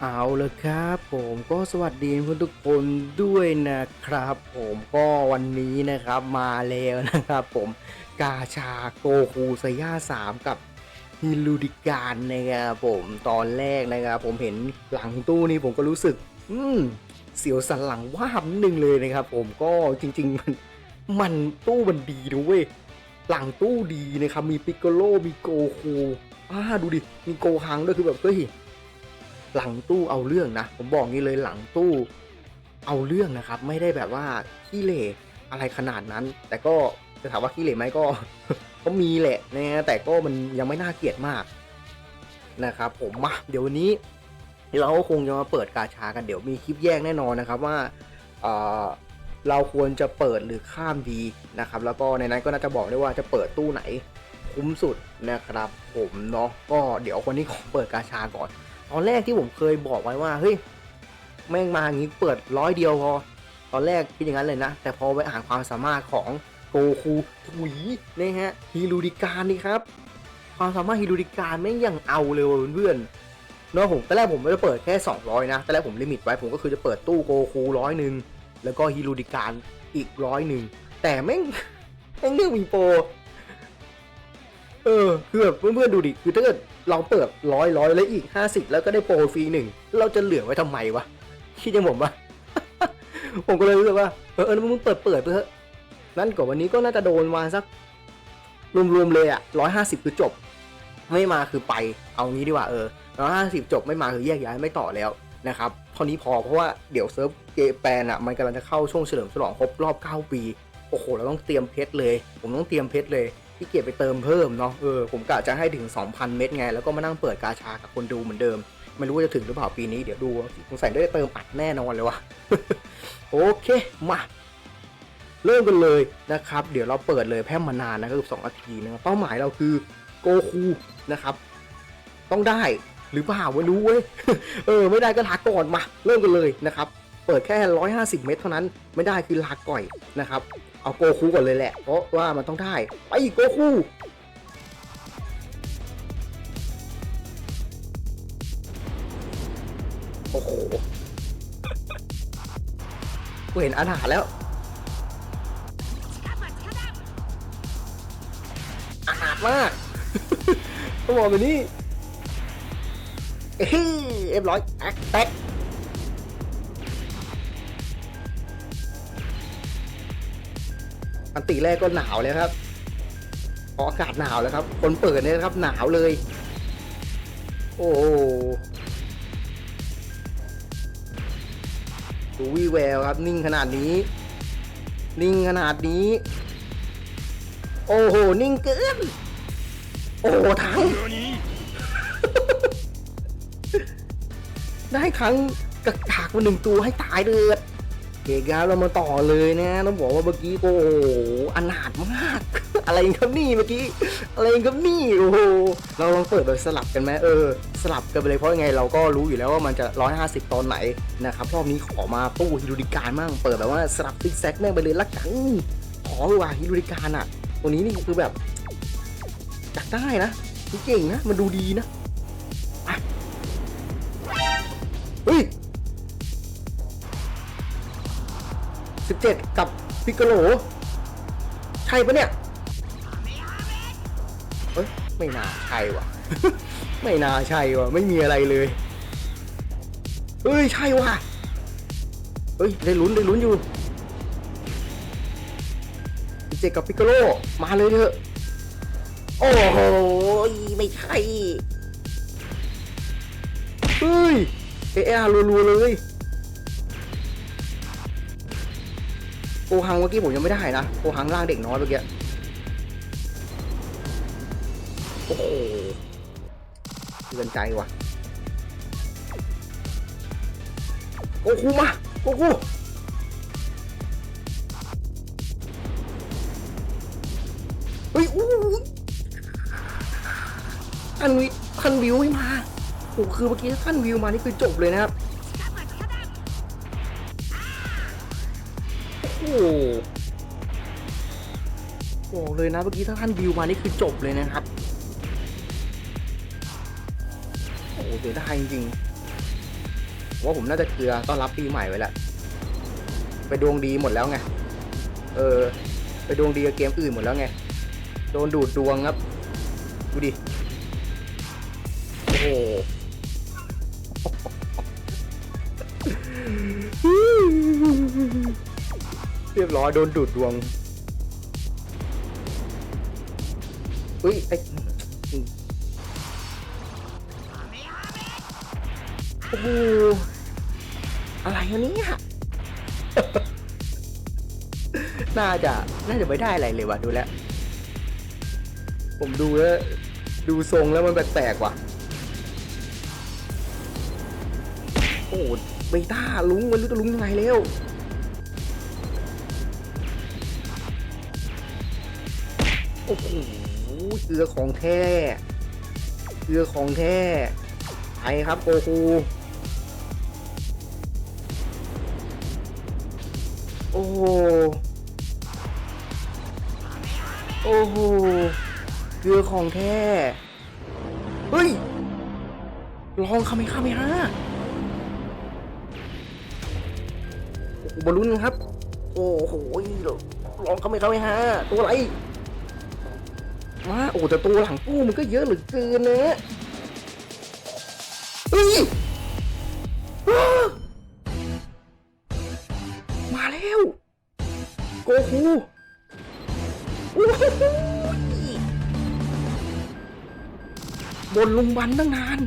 เอาละครับผมก็สวัสดีเพื่อนทุกคนด้วยนะครับผมก็วันนี้นะครับมาแล้วนะครับผมกาชาโกคูไซย่า3กับฮิลูดิการนะครับผมตอนแรกนะครับผมเห็นหลังตู้นี้ผมก็รู้สึก อืมเสียวสันหลังว่าบนึงเลยนะครับผมก็จริง ๆ มันมันตู้มันดีนะเว้ยหลังตู้ดีนะครับมีปิกโกโลมีโกคูอ่าดูดิมีโกฮังด้วยคือแบบเฮ้ย หลังตู้เอาเรื่องนะ ผมบอกงี้เลยหลังตู้เอาเรื่องนะครับ ไม่ได้แบบว่าขี้เหร่อะไรขนาดนั้น แต่ก็จะถามว่าขี้เหร่ไหมก็ ก็มีแหละนะแต่ก็มันยังไม่น่าเกลียดมากนะครับ ผมมาเดี๋ยววันนี้เราก็คงจะมาเปิดกาชากันเดี๋ยวมีคลิปแยกแน่นอนนะครับว่าเออเราควรจะเปิดหรือข้ามดีนะครับ แล้วก็ในนั้นก็น่าจะบอกได้ว่าจะเปิดตู้ไหนคุ้มสุดนะครับ ผมเนาะก็เดี๋ยววันนี้ขอเปิดกาชาก่อน ตอนแรกที่ผมเคยบอกไว้ว่าเฮ้ยแม่งมาอย่างนี้เปิดร้อยเดียวพอ ตอนแรกคิดอย่างนั้นเลยนะ แต่พอไปอ่านความสามารถของโกคูถุยนี่ฮะฮิรูดิการนี่ครับ ความสามารถฮิรูดิการแม่งยังเอาเลยเพื่อนเนาะผมตอนแรกผมไม่ได้เปิดแค่ 200 นะตอนแรกผมลิมิตไว้ผมก็คือจะเปิดตู้โกคูร้อยหนึ่งแล้วก็ฮิรูดิการอีกร้อยหนึ่งแต่แม่งแม่งเรื่องมีโปร เออคือแบบเพื่อนๆดูดิคือถ้าเกิดเราเปิดร้อยร้อยแล้วอีกห้าสิบแล้วก็ได้โปรฟรีหนึ่งเราจะเหลือไว้ทำไมวะคิดย่างผมปะผมก็เลยรู้สึกว่าเออเออมึงเปิดเปิดไปเถอะนั่นกว่าวันนี้ก็น่าจะโดนมาสัก รวมๆเลยอะร้อยห้าสิบคือจบ ไม่มาคือไป เอางี้ดีกว่าเออร้อยห้าสิบจบไม่มาคือแยกย้ายไม่ต่อแล้วนะครับเท่านี้พอเพราะว่าเดี๋ยวเซิร์ฟเกแปนอะมันกำลังจะเข้าช่วงเฉลิมฉลองครบรอบ 9 ปี โอ้โห เราต้องเตรียมเพชรเลย ผมต้องเตรียมเพชรเลย ที่เกียจไปเติมเพิ่มเนาะเออผมกะจะให้ถึง 2,000 เม็ดไง แล้วก็มานั่งเปิดกาชากับคนดูเหมือนเดิม ไม่รู้ว่าจะถึงหรือเปล่าปีนี้เดี๋ยวดูสงสัยได้เติมอัดแน่นอนเลยวะโอเคมาเริ่มกันเลยนะครับ เดี๋ยวเราเปิดเลยแพร่มานานนะก็คือ2นาทีนะเป้าหมายเราคือโกคูนะครับ ต้องได้หรือเปล่าไม่รู้เว้ยเออ ไม่ได้ก็ลาก่อนมา เริ่มกันเลยนะครับ เปิดแค่ 150 เมตรเท่านั้นไม่ได้คือลาก่อยนะครับ เอาโกคูก่อนเลยแหละ เพราะว่ามันต้องได้ ไปโกคูโอ้โหกูเห็นอาหาแล้วอาหารมากต้องบอกแบบนี้เอ้ยเรียบร้อยแอ๊กแท็ก อันติแรกก็หนาวเลยครับพออากาศหนาวแล้วครับ คนเปิดเนี่ยครับหนาวเลย โอ้โหดูวีแววครับ นิ่งขนาดนี้ นิ่งขนาดนี้ โอ้โห นิ่งเกิน โอ้โหทั้ง ได้ครั้งกระกากมาหนึ่งตัวให้ตายเลย เอกครับเรามาต่อเลยนะต้องบอกว่าเมื่อกี้โอ้โหอนาถมาก อะไรครับนี่เมื่อกี้อะไรครับนี่โอ้โหเราลองเปิดแบบสลับกันไหมเออ สลับกันไปเลยเพราะยังไงเราก็รู้อยู่แล้วว่ามันจะ 150 ตอนไหนนะครับรอบนี้ขอมาตู้ฮิรูดิการมั่งเปิดแบบว่าสลับซิกแซกแม่งไปเลยละกันขอเลยว่าฮิรูดิการอะตัวนี้นี่คือแบบอยากได้นะนี่เก่งนะมันดูดีนะอะเฮ้ย 17 กับพิกโกโล ใช่ปะเนี่ยเฮ้ย ไม่น่าใช่ว่ะไม่น่าใช่ว่ะไม่มีอะไรเลยเฮ้ย ใช่ว่ะเฮ้ย ได้ลุ้นได้ลุ้นอยู่17กับพิกโกโล มาเลยเถอะ โอ้โห ไม่ใช่ เฮ้ย เอเอรัวๆเลย ฮังเมื่อกี้ผมยังไม่ได้นะโกฮังร่างเด็กน้อยเมื่อกี้โอ้โหเตือนใจว่ะโกคูมาโกคูเฮ้ยอู้หูท่านวิท่านวิวไม่มาโอ้คือเมื่อกี้ถ้าท่านวิวมานี่คือจบเลยนะครับ บอกเลยนะเมื่อกี้ถ้าท่านวิวมานี่คือจบเลยนะครับ โอ้โหเสียดายจริงๆว่าผมน่าจะเกลือต้อนรับปีใหม่ไว้แล้วไปดวงดีหมดแล้วไง เออ ไปดวงดีกับเกมอื่นหมดแล้วไง โดนดูดดวงครับ ดูดิ โอ้โห เรียบร้อยโดนดูดดวงอุ้ยไอโอ้โหอะไรอันนี้อะน่าจะน่าจะไม่ได้อะไรเลยว่ะดูแล้ว ผมดูแล้วดูทรงแล้วมันแปลกๆว่ะ โอ้โหเบต้าลุงมันรู้จะลุงยังไงแล้ว โอ้โหเกลือของแท้เกลือของแท้ไปครับโกคูโอ้โหโอ้โหเกลือของแท้เฮ้ยลองคาเมคาเมฮะบอลลูนครับ โอ้โหลองคาเมคาเมฮะตัวอะไร มาโอ้แต่ตัวหลังตู้มันก็เยอะเหลือเกินนะเฮ้ยมาแล้ว โกคูบนลุงบันตั้งนาน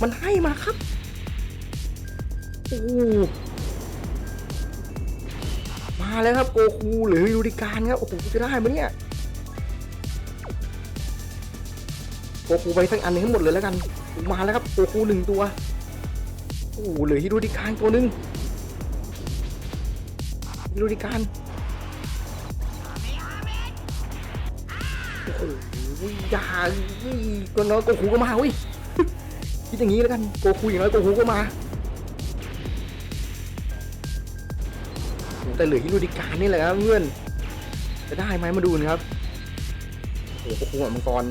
มันให้มาครับ โอ้มาแล้วครับโกคูหรือยูริการครับ โอ้โหจะได้ไหมเนี่ย โกคูไปทั้งอันนี้ให้หมดเลยแล้วกัน มาแล้วครับโกคูหนึ่งตัว โอ้โหเหลือฮิโรดิการตัวหนึ่งฮิโรดิการโอ้โหอย่าก็น้อยโกคูก็มาเว้ยคิดอย่างนี้แล้วกันโกคูอย่างน้อยโกคูก็มาแต่เหลือฮิโรดิการนี่แหละครับเพื่อนจะได้ไหมมาดูนะครับโอ้โหโกคูกับมังกร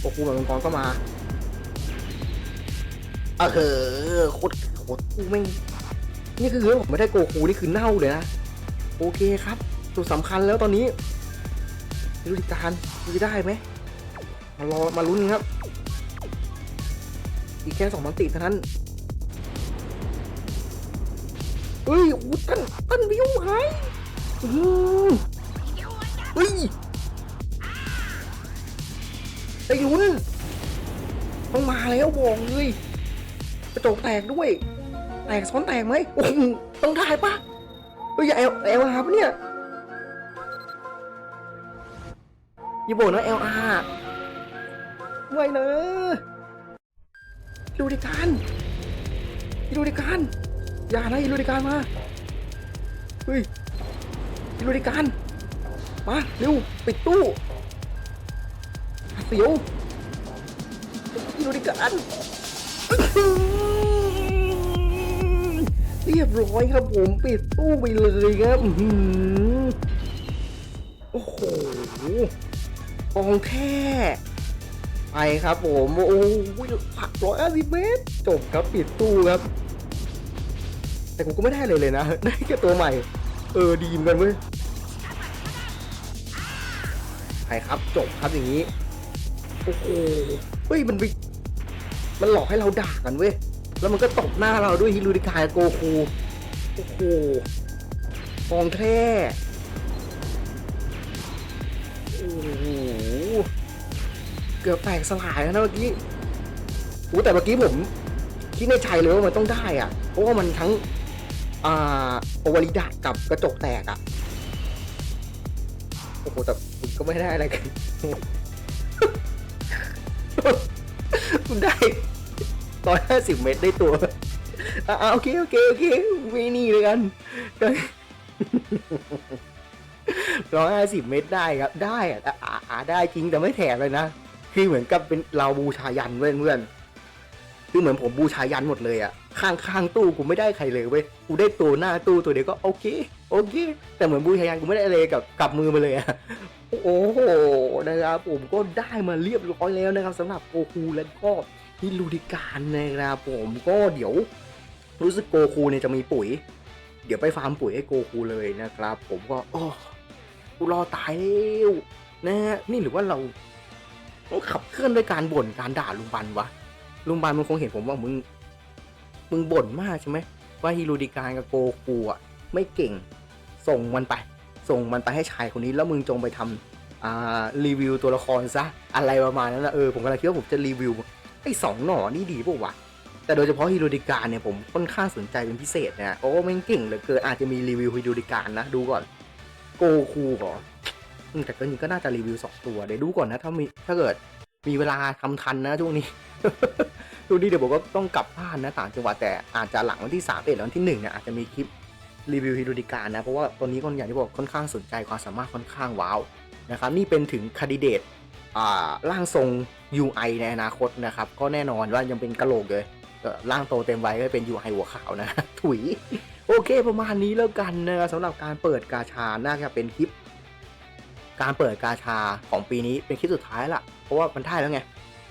โกคูแบบมังกรก็มาเออโคตรโคตรกูไม่งนี่คือผมไม่ได้โกคูนี่คือเน่าเลยนะโอเคครับสุดสำคัญแล้วตอนนี้ดูดิการจะได้ไหมมารอมาลุ้นครับ อีกแค่สองมันติเท่านั้นเฮ้ยอู้ตันตันวิวหายอืมเฮ้ย ไอ้ยุนต้องมาแล้วบอกเลยกระจกแตกด้วย แตกซ้อนแตกไหมโอ้ต้องได้ปะเฮ้ยอย่าเอลเอลอาร์ปะเนี่ยอย่าบอกนะเอลอาร์ไม่นะดูดิการดูดิการอย่านะดูดิการมาเฮ้ยดูดิการมาเร็วปิดตู้ สียวพี่ดูดิกันเรียบร้อยครับผมปิดตู้ไปเลยครับอื้อหือโอ้โหกองแท้ไปครับผมโอ้ยผักร้อยห้าสิบเมตร จบครับปิดตู้ครับ แต่กูก็ไม่ได้เลยเลยนะ ได้แค่ตัวใหม่ เออดีเหมือนกันเว้ยไปครับจบครับอย่างนี้ โอ้โหเฮ้ยมันไปมันหลอกให้เราด่ากันเว้ย แล้วมันก็ตบหน้าเราด้วยฮิรูดิกายโกคูโอ้โหกองแท้โอ้โหเกือบแตกสลายแล้วนะเมื่อกี้โอ้แต่เมื่อกี้ผมคิดในใจเลยว่ามันต้องได้อะเพราะว่ามันทั้งอ่าโอวาริดะกับกระจกแตกอะโอ้โหแต่ก็ไม่ได้อะไรกัน คุณได้ร้อยห้าสิบเมตรได้ตัวอ่าโอเคโอเคโอเคไม่นี่เลยกันร้อยห้าสิบเมตรได้ครับได้อะอ่าได้จริงแต่ไม่แถมเลยนะคือเหมือนกับเป็นเราบูชายันเว้ยเพื่อนคือเหมือนผมบูชายันหมดเลยอะข้างข้างตู้กูไม่ได้ใครเลยเว้ยกูได้ตัวหน้าตู้ตัวเดียวก็โอเค โอเค แต่เหมือนบูชายันกูไม่ได้อะไรกับกับมือมาเลยอะโอ้โหนะครับผมก็ได้มาเรียบร้อยแล้วนะครับสำหรับโกคูและก็ฮิลูดิการนะครับผมก็เดี๋ยวรู้สึกโกคูเนี่ยจะมีปุ๋ย เดี๋ยวไปฟาร์มปุ๋ยให้โกคูเลยนะครับ ผมก็โอ้กูรอตายแล้วนะฮะนี่หรือว่าเราต้องขับเคลื่อนด้วยการบ่นการด่าลุงบันวะลุงบันมันคงเห็นผมว่ามึงมึงบ่นมากใช่ไหมว่าฮิโรดิการกับโกคูอะไม่เก่ง ส่งมันไป ส่งมันไปให้ชายคนนี้แล้วมึงจงไปทำรีวิวตัวละครซะอะไรประมาณนั้นนะเออผมกำลังคิดว่าผมจะรีวิวไอ้สองหน่อนี่ดีป่าวะแต่โดยเฉพาะฮิโรดิการเนี่ยผมค่อนข้างสนใจเป็นพิเศษนะโอ้แม่งเก่งเหลือเกินอาจจะมีรีวิวฮิโรดิการนะดูก่อนโกคูเหรออืมแต่ก็นี่ก็น่าจะรีวิวสองตัวเดี๋ยวดูก่อนนะถ้ามีถ้าเกิดมีเวลาทำทันนะช่วงนี้ช่วงนี้เดี๋ยวผมก็ต้องกลับบ้านนะต่างจังหวัดแต่อาจจะหลังวันที่3ามเอ็ดวันที่1เนี่ยอาจจะมีคลิป รีวิวฮิโรดิการนะเพราะว่าตอนนี้คนอย่างที่บอกค่อนข้างสนใจความสามารถค่อนข้างว้าวนะครับนี่เป็นถึงค a ดิเดตอ่าร่างทรง UI ในอนาคตนะครับก็แน่นอนว่ายังเป็นกะโหลกเลยร่างโตเต็มไวัยก็เป็น UI หัวขาวนะ ถุย โอเคประมาณนี้แล้วกันนะครับสำหรับการเปิดกาชาน่าจะเป็นคลิป การเปิดกาชาของปีนี้เป็นคลิปสุดท้ายละเพราะว่ามันได้แล้วไง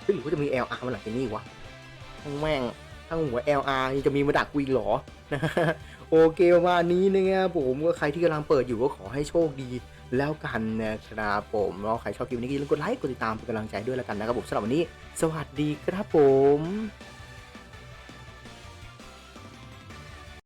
เฮ้ยหรือว่าจะมี LR มาหลังจากนี้อีกวะทั้งแม่งทั้งหัว LR ยังจะมีมาดักกูอีกหรอ โอเคประมาณนี้นะครับผมก็ใครที่กำลังเปิดอยู่ก็ขอให้โชคดีแล้วกันนะครับผมแล้วใครชอบคลิปนี้ก็อย่าลืมกดไลค์กดติดตามเป็นกำลังใจด้วยแล้วกันนะครับผมสำหรับวันนี้ สวัสดีครับผม